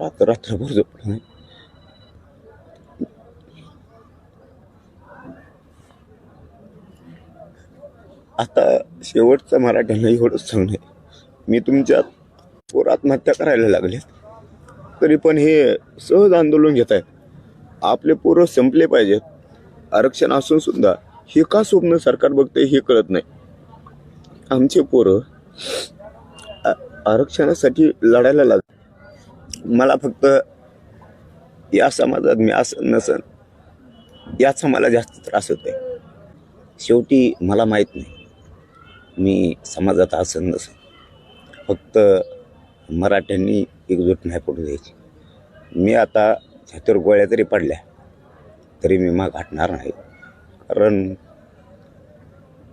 आता रात्रभर झोपलो नाही आता शेवटचं मराठ्यांना एवढंच सांगणं आहे मी तुमच्या पोर आत्महत्या करायला लागले तरी पण हे सहज आंदोलन घेत आहेत आपले पोरं संपले पाहिजेत आरक्षण असून सुद्धा हे का स्वप्न सरकार बघते हे कळत नाही. आमचे पोरं आरक्षणासाठी लढायला लाग मला फक्त या समाजात मी असं नसन याचा मला जास्त त्रास होतो आहे शेवटी मला माहीत नाही मी समाजात असं नसन फक्त मराठ्यांनी एकजूट नाही पडू द्यायची. मी आता छातीवर गोळ्या जरी पडल्या तरी मी माग हटणार नाही. कारण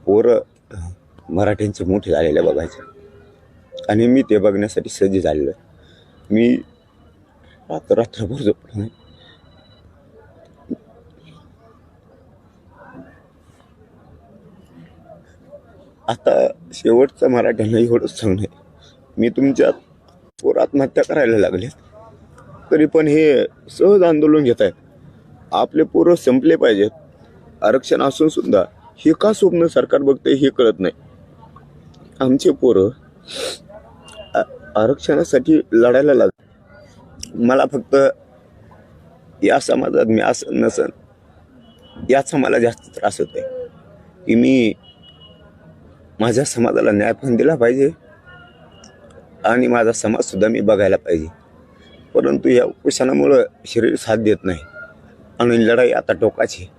पोरं मराठ्यांचे मोठे झालेले बघायचे. आणि मी ते बघण्यासाठी सज्ज झालेलो आहे. मी आता रात्रभर झोपलो नाही आता शेवटचं मराठ्यांना एवढंच सांगणं आहे मी तुमच्या पोर आत्महत्या करायला लागले तरी पण हे सहज आंदोलन घेत आहेत आपले पोरं संपले पाहिजेत आरक्षण असून सुद्धा हे का स्वप्न सरकार बघते हे कळत नाही आमचे पोरं आरक्षणासाठी लढायला लाग मला फक्त या समाजात मी असं नसन याचा मला जास्त त्रास होतोय. की मी माझ्या समाजाला न्याय पण दिला पाहिजे आणि माझा समाजसुद्धा मी बघायला पाहिजे. परंतु या उपोषणामुळं शरीर साथ देत नाही आणि लढाई आता टोकाची आहे.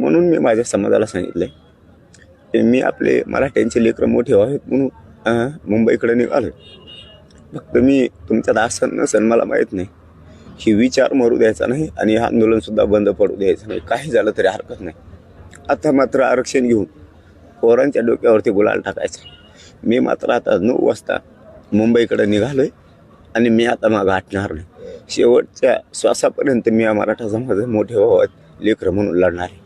म्हणून मी माझ्या समाजाला सांगितलं की मी आपले मराठ्यांचे लेकरं मोठे व्हावेत म्हणून मुंबईकडे निघालो फक्त मी तुमच्यात असं नसन मला माहीत नाही. ही विचार मरू द्यायचा नाही आणि हे आंदोलनसुद्धा बंद पडू द्यायचं नाही. काही झालं तरी हरकत नाही. आता मात्र आरक्षण घेऊन पोरांच्या डोक्यावरती गुलाल टाकायचा. मी मात्र आता नऊ वाजता मुंबईकडे आहे आणि मी आता मागं हटणार नाही. शेवटच्या श्वासापर्यंत मी या मराठा समाज मोठे व्हावत लेकरं म्हणून लढणार. आहे